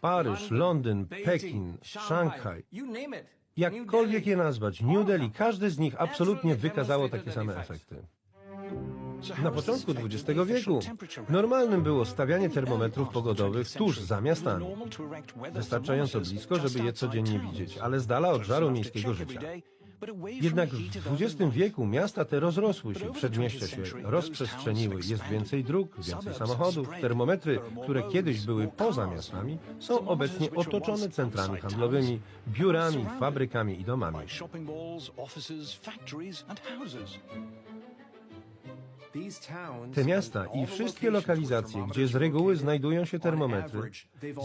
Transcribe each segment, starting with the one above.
Paryż, Londyn, Pekin, Szanghaj. Jakkolwiek je nazwać, New Delhi, każde z nich absolutnie wykazało takie same efekty. Na początku XX wieku normalnym było stawianie termometrów pogodowych tuż za miastami. Wystarczająco blisko, żeby je codziennie widzieć, ale z dala od żaru miejskiego życia. Jednak w XX wieku miasta te rozrosły się, przedmieścia się rozprzestrzeniły, jest więcej dróg, więcej samochodów. Termometry, które kiedyś były poza miastami, są obecnie otoczone centrami handlowymi, biurami, fabrykami i domami. Te miasta i wszystkie lokalizacje, gdzie z reguły znajdują się termometry,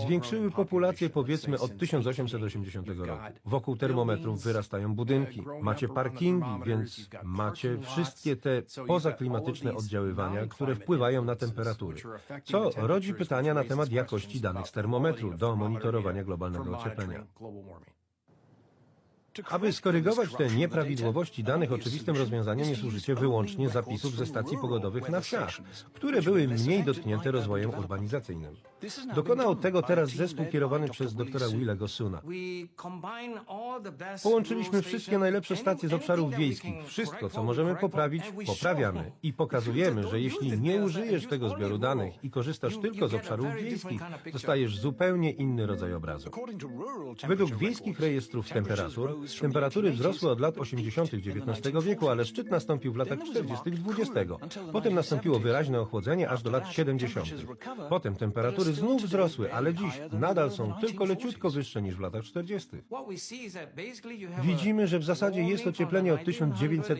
zwiększyły populację powiedzmy od 1880 roku. Wokół termometrów wyrastają budynki, macie parkingi, więc macie wszystkie te pozaklimatyczne oddziaływania, które wpływają na temperatury. Co rodzi pytania na temat jakości danych z termometru do monitorowania globalnego ocieplenia. Aby skorygować te nieprawidłowości danych, oczywistym rozwiązaniem jest użycie wyłącznie zapisów ze stacji pogodowych na wsiach, które były mniej dotknięte rozwojem urbanizacyjnym. Dokonał tego teraz zespół kierowany przez doktora Willego Suna. Połączyliśmy wszystkie najlepsze stacje z obszarów wiejskich. Wszystko, co możemy poprawić, poprawiamy i pokazujemy, że jeśli nie użyjesz tego zbioru danych i korzystasz tylko z obszarów wiejskich, dostajesz zupełnie inny rodzaj obrazu. Według wiejskich rejestrów temperatur Temperatury wzrosły od lat 80. XIX wieku, ale szczyt nastąpił w latach 40. XX. Potem nastąpiło wyraźne ochłodzenie aż do lat 70. Potem temperatury znów wzrosły, ale dziś nadal są tylko leciutko wyższe niż w latach 40. Widzimy, że w zasadzie jest ocieplenie od 1900,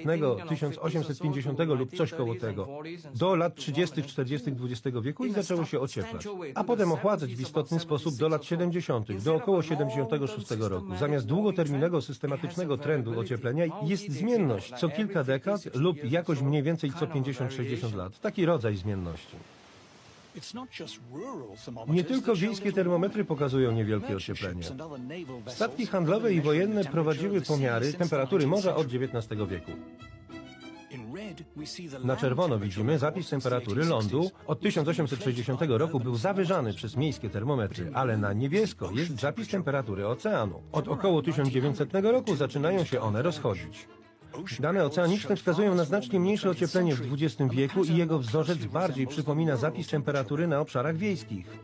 1850 lub coś koło tego do lat 30. 40. XX wieku i zaczęło się ocieplać, a potem ochładzać w istotny sposób do lat 70. do około 76 roku. Zamiast długoterminowego systematycznego trendu ocieplenia jest zmienność co kilka dekad lub jakoś mniej więcej co 50-60 lat. Taki rodzaj zmienności. Nie tylko wiejskie termometry pokazują niewielkie ocieplenie. Statki handlowe i wojenne prowadziły pomiary temperatury morza od XIX wieku. Na czerwono widzimy zapis temperatury lądu. Od 1860 roku był zawyżany przez miejskie termometry, ale na niebiesko jest zapis temperatury oceanu. Od około 1900 roku zaczynają się one rozchodzić. Dane oceaniczne wskazują na znacznie mniejsze ocieplenie w XX wieku i jego wzorzec bardziej przypomina zapis temperatury na obszarach wiejskich.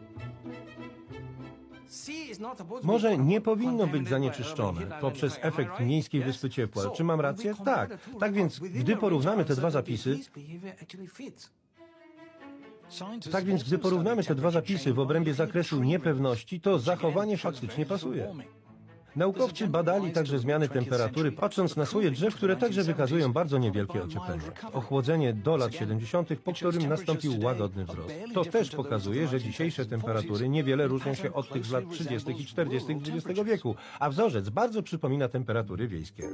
Morze nie powinno być zanieczyszczone poprzez efekt miejskiej wyspy ciepła. Czy mam rację? Tak. Tak więc, gdy porównamy te dwa zapisy, tak więc, gdy porównamy te dwa zapisy w obrębie zakresu niepewności, to zachowanie faktycznie pasuje. Naukowcy badali także zmiany temperatury, patrząc na swoje drzew, które także wykazują bardzo niewielkie ocieplenie. Ochłodzenie do lat 70., po którym nastąpił łagodny wzrost. To też pokazuje, że dzisiejsze temperatury niewiele różnią się od tych z lat 30. i 40. XX wieku, a wzorzec bardzo przypomina temperatury wiejskie.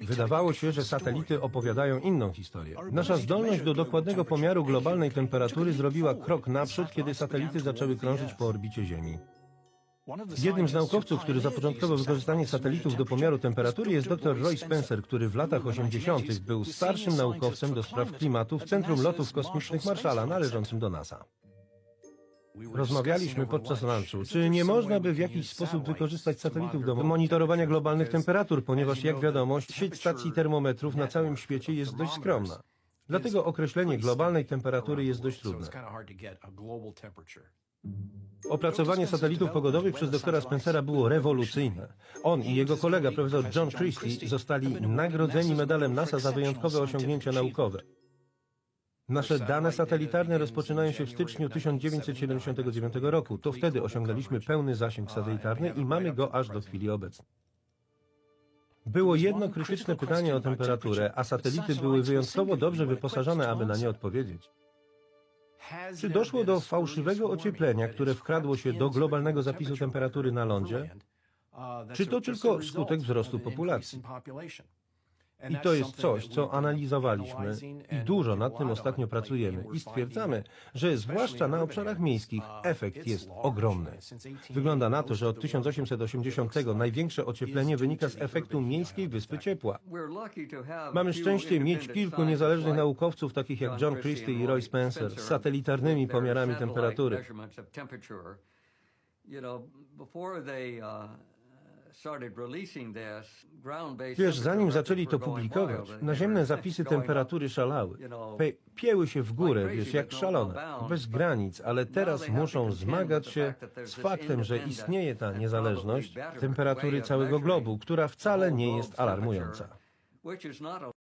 Wydawało się, że satelity opowiadają inną historię. Nasza zdolność do dokładnego pomiaru globalnej temperatury zrobiła krok naprzód, kiedy satelity zaczęły krążyć po orbicie Ziemi. Jednym z naukowców, który zapoczątkował wykorzystanie satelitów do pomiaru temperatury jest dr Roy Spencer, który w latach 80. był starszym naukowcem do spraw klimatu w Centrum Lotów Kosmicznych Marszala należącym do NASA. Rozmawialiśmy podczas lunchu, czy nie można by w jakiś sposób wykorzystać satelitów do monitorowania globalnych temperatur, ponieważ jak wiadomo, sieć stacji termometrów na całym świecie jest dość skromna. Dlatego określenie globalnej temperatury jest dość trudne. Opracowanie satelitów pogodowych przez doktora Spencera było rewolucyjne. On i jego kolega profesor John Christie zostali nagrodzeni medalem NASA za wyjątkowe osiągnięcia naukowe. Nasze dane satelitarne rozpoczynają się w styczniu 1979 roku. To wtedy osiągnęliśmy pełny zasięg satelitarny i mamy go aż do chwili obecnej. Było jedno krytyczne pytanie o temperaturę, a satelity były wyjątkowo dobrze wyposażone, aby na nie odpowiedzieć. Czy doszło do fałszywego ocieplenia, które wkradło się do globalnego zapisu temperatury na lądzie? Czy to tylko skutek wzrostu populacji? I to jest coś, co analizowaliśmy i dużo nad tym ostatnio pracujemy i stwierdzamy, że zwłaszcza na obszarach miejskich efekt jest ogromny. Wygląda na to, że od 1880 największe ocieplenie wynika z efektu miejskiej wyspy ciepła. Mamy szczęście mieć kilku niezależnych naukowców, takich jak John Christie i Roy Spencer, z satelitarnymi pomiarami temperatury. Wiesz, zanim zaczęli to publikować, naziemne zapisy temperatury szalały. Pe- Pieły się w górę, wiesz, jak szalone, bez granic, ale teraz muszą zmagać się z faktem, że istnieje ta niezależność temperatury całego globu, która wcale nie jest alarmująca.